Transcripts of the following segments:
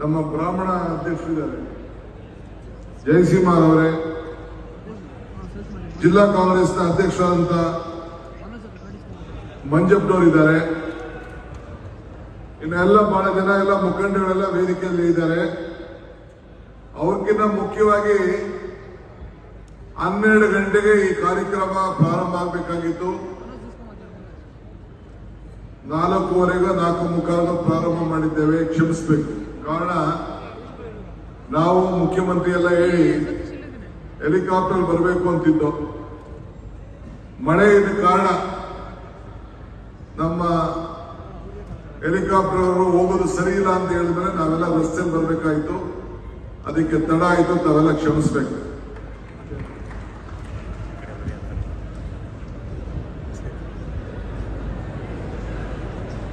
ನಮ್ಮ ಬ್ರಾಹ್ಮಣ ಅಧ್ಯಕ್ಷರಿದ್ದಾರೆ ಜಯಸಿಂಹ ಅವರೇ, ಜಿಲ್ಲಾ ಕಾಂಗ್ರೆಸ್ನ ಅಧ್ಯಕ್ಷರಾದಂಥ ಮಂಜಪ್ಪನವರಿದ್ದಾರೆ ಇನ್ನು ಎಲ್ಲ ಬಹಳ ಜನ, ಎಲ್ಲ ಮುಖಂಡಗಳೆಲ್ಲ ವೇದಿಕೆಯಲ್ಲಿ ಇದ್ದಾರೆ. ಅವ್ರಿಗಿಂತ ಮುಖ್ಯವಾಗಿ ಹನ್ನೆರಡು ಗಂಟೆಗೆ ಈ ಕಾರ್ಯಕ್ರಮ ಪ್ರಾರಂಭ ಆಗಬೇಕಾಗಿತ್ತು. ನಾಲ್ಕೂವರೆಗೂ ನಾಲ್ಕು ಮುಖಾಲು ಪ್ರಾರಂಭ ಮಾಡಿದ್ದೇವೆ, ಕ್ಷಮಿಸಬೇಕು. ಕಾರಣ, ನಾವು ಮುಖ್ಯಮಂತ್ರಿ ಎಲ್ಲ ಹೇಳಿ ಹೆಲಿಕಾಪ್ಟರ್ ಬರಬೇಕು ಅಂತಿದ್ದು. ಮಳೆ ಇದ್ದ ಕಾರಣ ನಮ್ಮ ಹೆಲಿಕಾಪ್ಟರ್ ಅವರು ಹೋಗೋದು ಸರಿ ಇಲ್ಲ ಅಂತ ಹೇಳಿದ್ರೆ ನಾವೆಲ್ಲ ರಸ್ತೆಯಲ್ಲಿ ಬರಬೇಕಾಯ್ತು. ಅದಕ್ಕೆ ತಡ ಆಯಿತು ತಾವೆಲ್ಲ ಕ್ಷಮಿಸ್ಬೇಕು.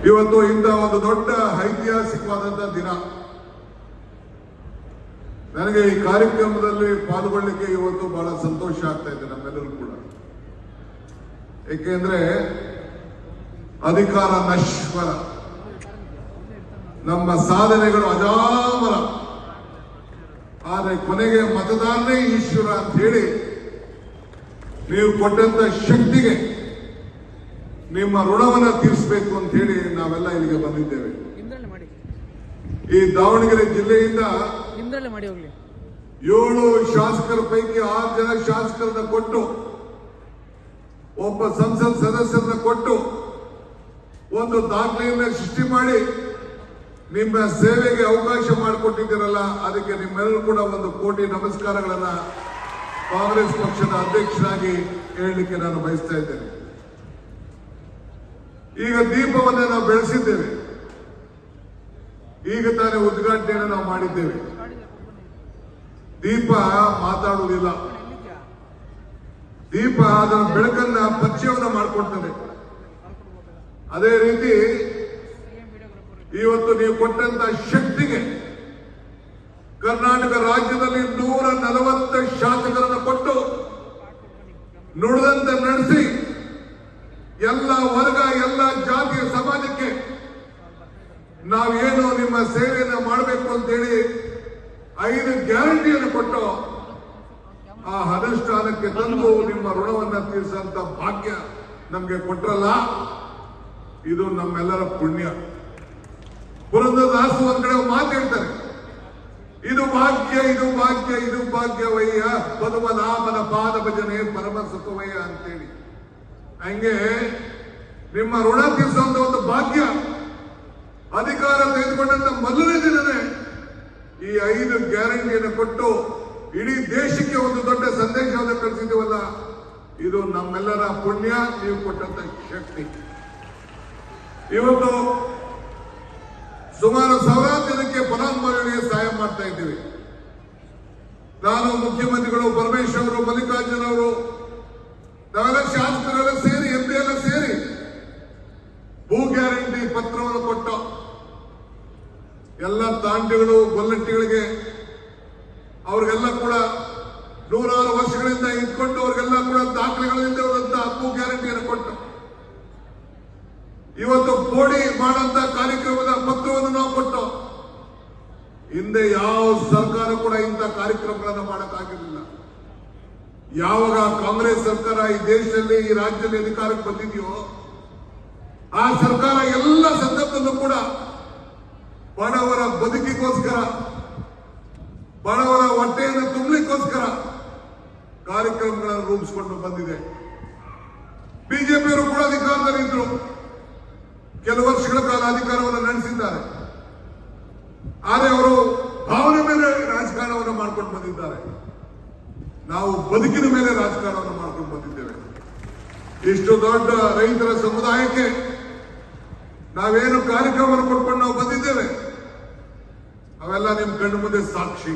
ಇವತ್ತು ಇಂಥ ಒಂದು ದೊಡ್ಡ ಐತಿಹಾಸಿಕವಾದಂತಹ ದಿನ. ನನಗೆ ಈ ಕಾರ್ಯಕ್ರಮದಲ್ಲಿ ಪಾಲ್ಗೊಳ್ಳಿಕ್ಕೆ ಇವತ್ತು ಬಹಳ ಸಂತೋಷ ಆಗ್ತಾ ಇದೆ ನಮ್ಮೆಲ್ಲರೂ ಕೂಡ. ಏಕೆಂದ್ರೆ ಅಧಿಕಾರ ನಶ್ವರ. ನಮ್ಮ ಸಾಧನೆಗಳು ಅಜಾಮರ ಆದರೆ ಕೊನೆಗೆ ಮತದಾರನೇ ಈಶ್ವರ ಅಂತ ಹೇಳಿ ನೀವು ಕೊಟ್ಟಂತ ಶಕ್ತಿಗೆ ನಿಮ್ಮ ಋಣವನ್ನ ತೀರಿಸಬೇಕು ಅಂತ ಹೇಳಿ ನಾವೆಲ್ಲ ಇಲ್ಲಿಗೆ ಬಂದಿದ್ದೇವೆ. ಈ ದಾವಣಗೆರೆ ಜಿಲ್ಲೆಯಿಂದ ನಿಮ್ದ್ರಲ್ಲೇ ಮಾಡಿ ಹೋಗ್ಲಿ. ಏಳು ಶಾಸಕರ ಪೈಕಿ ಆರು ಜನ ಶಾಸಕರನ್ನ ಕೊಟ್ಟು ಒಬ್ಬ ಸಂಸತ್ ಸದಸ್ಯರನ್ನ ಕೊಟ್ಟು ಒಂದು ದಾಖಲೆಯನ್ನ ಸೃಷ್ಟಿ ಮಾಡಿ ನಿಮ್ಮ ಸೇವೆಗೆ ಅವಕಾಶ ಮಾಡಿಕೊಟ್ಟಿದ್ದೀರಲ್ಲ ಅದಕ್ಕೆ ನಿಮ್ಮೆಲ್ಲರೂ ಕೂಡ ಒಂದು ಕೋಟಿ ನಮಸ್ಕಾರಗಳನ್ನ ಕಾಂಗ್ರೆಸ್ ಪಕ್ಷದ ಅಧ್ಯಕ್ಷರಾಗಿ ಹೇಳಲಿಕ್ಕೆ ನಾನು ಬಯಸ್ತಾ ಇದ್ದೇನೆ. ಈಗ ದೀಪವನ್ನ ನಾವು ಬೆಳೆಸಿದ್ದೇವೆ. ಈಗ ತಾನೇ ಉದ್ಘಾಟನೆಯನ್ನು ನಾವು ಮಾಡಿದ್ದೇವೆ. ದೀಪ ಮಾತಾಡುವುದಿಲ್ಲ. ದೀಪ ಅದರ ಬೆಳಕನ್ನ ಪರಿಚಯವನ್ನ ಮಾಡಿಕೊಡ್ತದೆ. ಅದೇ ರೀತಿ ಇವತ್ತು ನೀವು ಕೊಟ್ಟಂತ ಶಕ್ತಿಗೆ ಕರ್ನಾಟಕ ರಾಜ್ಯದಲ್ಲಿ ನೂರ ನಲವತ್ತ ಶಾಸಕರನ್ನು ಕೊಟ್ಟು ನುಡಿದಂತೆ ನಡೆಸಿ ಎಲ್ಲ ವರ್ಗ, ಎಲ್ಲ ಜಾತಿಯ ಸಮಾಜಕ್ಕೆ ನಾವೇನು ನಿಮ್ಮ ಸೇವೆಯನ್ನು ಮಾಡಬೇಕು ಅಂತೇಳಿ ಐದು ಗ್ಯಾರಂಟಿಯನ್ನು ಕೊಟ್ಟು ಆ ಅನುಷ್ಠಾನಕ್ಕೆ ತಂದು ನಿಮ್ಮ ಋಣವನ್ನ ತೀರಿಸಂತ ಭಾಗ್ಯ ನಮಗೆ ಕೊಟ್ಟರಲ್ಲ ಇದು ನಮ್ಮೆಲ್ಲರ ಪುಣ್ಯ. ಪುರಂದದಾಸು ಒಂದ್ ಕಡೆ ಮಾತು ಹೇಳ್ತಾರೆ. ಇದು ಭಾಗ್ಯ ಇದು ಭಾಗ್ಯ, ಇದು ಭಾಗ್ಯವಯ್ಯ ಪದ್ಮನಾಮನ ಪಾದ ಭಜನೆ ಪರಮ ಸುಖವಯ್ಯ ಅಂತೇಳಿ. ಹಂಗೆ ನಿಮ್ಮ ಋಣ ತೀರಿಸುವಂತ ಒಂದು ಭಾಗ್ಯ ಅಧಿಕಾರ ತೆಗೆದುಕೊಂಡಂತ ಮೊದಲನೇ ಈ ಐದು ಗ್ಯಾರಂಟಿಯನ್ನು ಕೊಟ್ಟು ಇಡೀ ದೇಶಕ್ಕೆ ಒಂದು ದೊಡ್ಡ ಸಂದೇಶವನ್ನು ಕಳಿಸಿದ್ದೀವಲ್ಲ, ಇದು ನಮ್ಮೆಲ್ಲರ ಪುಣ್ಯ, ನೀವು ಕೊಟ್ಟಂತ ಶಕ್ತಿ. ಇವತ್ತು ಸುಮಾರು ಸಾವಿರಾರು ಜನಕ್ಕೆ ಫಲಾನುಭವಿಗಳಿಗೆ ಸಹಾಯ ಮಾಡ್ತಾ ಇದ್ದೀವಿ. ನಾನು ಮುಖ್ಯಮಂತ್ರಿಗಳು ಪರಮೇಶ್ವರ್ ಅವರು, ಮಲ್ಲಿಕಾರ್ಜುನ್ ಅವರು ನಾವೆಲ್ಲ ಶಾಸಕರೆಲ್ಲ ಸೇರಿ ಎಂ ಎಲ್ಲ ಸೇರಿ ಭೂ ಗ್ಯಾರಂಟಿ ಪತ್ರವನ್ನು ಕೊಟ್ಟು ಎಲ್ಲ ತಾಂಡಿಗಳು ಗೊಲ್ಲಟ್ಟಿಗಳಿಗೆ ಅವ್ರಿಗೆಲ್ಲ ಕೂಡ ನೂರಾರು ವರ್ಷಗಳಿಂದ ಇಟ್ಕೊಂಡು ಅವ್ರಿಗೆಲ್ಲ ಕೂಡ ದಾಖಲೆಗಳಿಂದ ಭೂ ಗ್ಯಾರಂಟಿಯನ್ನು ಕೊಟ್ಟ. ಇವತ್ತು ಕೋಡಿ ಮಾಡಂತ ಕಾರ್ಯಕ್ರಮದ ಪತ್ರವನ್ನು ನಾವು ಕೊಟ್ಟು. ಹಿಂದೆ ಯಾವ ಸರ್ಕಾರ ಕೂಡ ಇಂಥ ಕಾರ್ಯಕ್ರಮಗಳನ್ನು ಮಾಡಕ್ಕಾಗಿರಲಿಲ್ಲ. ಯಾವಾಗ ಕಾಂಗ್ರೆಸ್ ಸರ್ಕಾರ ಈ ದೇಶದಲ್ಲಿ, ಈ ರಾಜ್ಯದಲ್ಲಿ ಅಧಿಕಾರಕ್ಕೆ ಬಂದಿದೆಯೋ, ಆ ಸರ್ಕಾರ ಎಲ್ಲ ಸಂದರ್ಭದಲ್ಲೂ ಕೂಡ ಬಡವರ ಬದುಕಿಗೋಸ್ಕರ, ಬಡವರ ಹೊಟ್ಟೆಯನ್ನು ತುಂಬಲಿಕ್ಕೋಸ್ಕರ ಕಾರ್ಯಕ್ರಮಗಳನ್ನು ರೂಪಿಸಿಕೊಂಡು ಬಂದಿದೆ. ಬಿಜೆಪಿಯವರು ಕೂಡ ಅಧಿಕಾರದಲ್ಲಿ ಇದ್ರು. ಕೆಲವು ವರ್ಷಗಳ ಕಾಲ ಅಧಿಕಾರವನ್ನು ನಡೆಸಿದ್ದಾರೆ. ಆದರೆ ಅವರು ಭಾವನೆ ಮೇಲೆ ರಾಜಕಾರಣವನ್ನು ಮಾಡ್ಕೊಂಡು ಬಂದಿದ್ದಾರೆ. ನಾವು ಬದುಕಿನ ಮೇಲೆ ರಾಜಕಾರಣವನ್ನು ಮಾಡ್ಕೊಂಡು ಬಂದಿದ್ದೇವೆ. ಇಷ್ಟು ದೊಡ್ಡ ರೈತರ ಸಮುದಾಯಕ್ಕೆ ನಾವೇನು ಕಾರ್ಯಕ್ರಮವನ್ನು ಕೊಟ್ಕೊಂಡು ನಾವು ಬಂದಿದ್ದೇವೆ? ಅವೆಲ್ಲ ನಿಮ್ ಕಣ್ಣು ಮುಂದೆ ಸಾಕ್ಷಿ.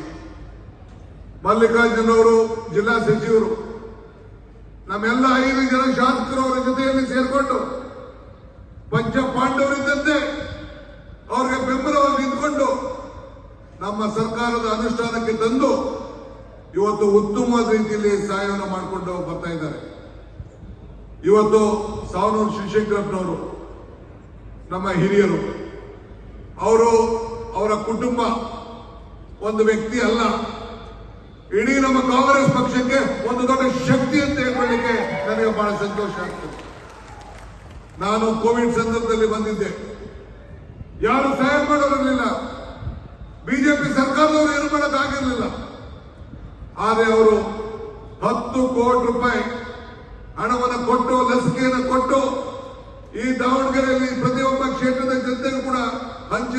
ಮಲ್ಲಿಕಾರ್ಜುನ್ ಅವರು ಜಿಲ್ಲಾ ಸಚಿವರು, ನಮ್ಮೆಲ್ಲ ಐದು ಜನ ಶಾಸಕರು ಅವರ ಜೊತೆಯಲ್ಲಿ ಸೇರ್ಕೊಂಡು ಪಂಚ ಪಾಂಡವರಿದ್ದಂತೆ ಅವ್ರಿಗೆ ಬೆಂಬಲವಾಗಿ ನಿಂತ್ಕೊಂಡು ನಮ್ಮ ಸರ್ಕಾರದ ಅನುಷ್ಠಾನಕ್ಕೆ ತಂದು ಇವತ್ತು ಉತ್ತಮವಾದ ರೀತಿಯಲ್ಲಿ ಸಹಾಯವನ್ನು ಮಾಡಿಕೊಂಡು ಬರ್ತಾ ಇದ್ದಾರೆ. ಇವತ್ತು ಸಾವನೂರು ಶಿವಶಂಕರಪ್ಪನವರು, ನಮ್ಮ ಹಿರಿಯರು, ಅವರು ಅವರ ಕುಟುಂಬ ಒಂದು ವ್ಯಕ್ತಿ ಅಲ್ಲ. ಇಡೀ ನಮ್ಮ ಕಾಂಗ್ರೆಸ್ ಪಕ್ಷಕ್ಕೆ ಒಂದು ದೊಡ್ಡ ಶಕ್ತಿ ಅಂತ ಹೇಳ್ಕೊಳ್ಳಿಕ್ಕೆ ನನಗೆ ಬಹಳ ಸಂತೋಷ ಆಗ್ತದೆ. ನಾನು ಕೋವಿಡ್ ಸಂದರ್ಭದಲ್ಲಿ ಬಂದಿದ್ದೆ. ಯಾರು ಸಹಾಯ ಮಾಡೋರಿರಲಿಲ್ಲ ಬಿಜೆಪಿ ಸರ್ಕಾರದವರು ಏನು ಮಾಡೋಕ್ಕಾಗಿರ್ಲಿಲ್ಲ. ಆದರೆ ಅವರು ಹತ್ತು ಕೋಟಿ ರೂಪಾಯಿ ಹಣವನ್ನು ಕೊಟ್ಟು, ಲಸಿಕೆಯನ್ನು ಕೊಟ್ಟು ಈ ದಾವಣಗೆರೆಯಲ್ಲಿ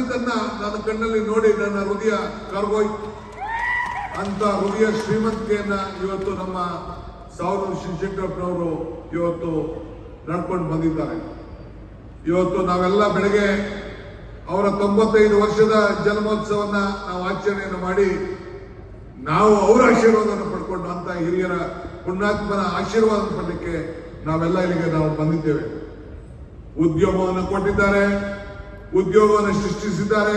ಹಂಚಿದ್ದನ್ನ ನನ್ನ ಕಣ್ಣಲ್ಲಿ ನೋಡಿ ನನ್ನ ಹೃದಯ ಕರ್ಗೋಯ್ತು ಅಂತ ಹೃದಯ ಶ್ರೀಮಂತಿಕೆಯನ್ನ ಇವತ್ತು ನಮ್ಮ ಸಾವಿರ ಶಿವಶಂಕರಪ್ಪನವರು ಇವತ್ತು ನಡ್ಕೊಂಡು ಬಂದಿದ್ದಾರೆ. ಇವತ್ತು ನಾವೆಲ್ಲ ಬೆಳಗ್ಗೆ ಅವರ ತೊಂಬತ್ತೈದು ವರ್ಷದ ಜನ್ಮೋತ್ಸವನ್ನ ನಾವು ಆಚರಣೆಯನ್ನು ಮಾಡಿ ನಾವು ಅವರ ಆಶೀರ್ವಾದವನ್ನು ಪಡ್ಕೊಂಡು ಅಂತ ಹಿರಿಯರ ಪುಣ್ಯಾತ್ಮನ ಆಶೀರ್ವಾದ ಪಡಲಿಕ್ಕೆ ನಾವೆಲ್ಲ ಇಲ್ಲಿಗೆ ನಾವು ಬಂದಿದ್ದೇವೆ. ಉದ್ಯಮವನ್ನು ಕೊಟ್ಟಿದ್ದಾರೆ. ಉದ್ಯೋಗವನ್ನು ಸೃಷ್ಟಿಸಿದ್ದಾರೆ.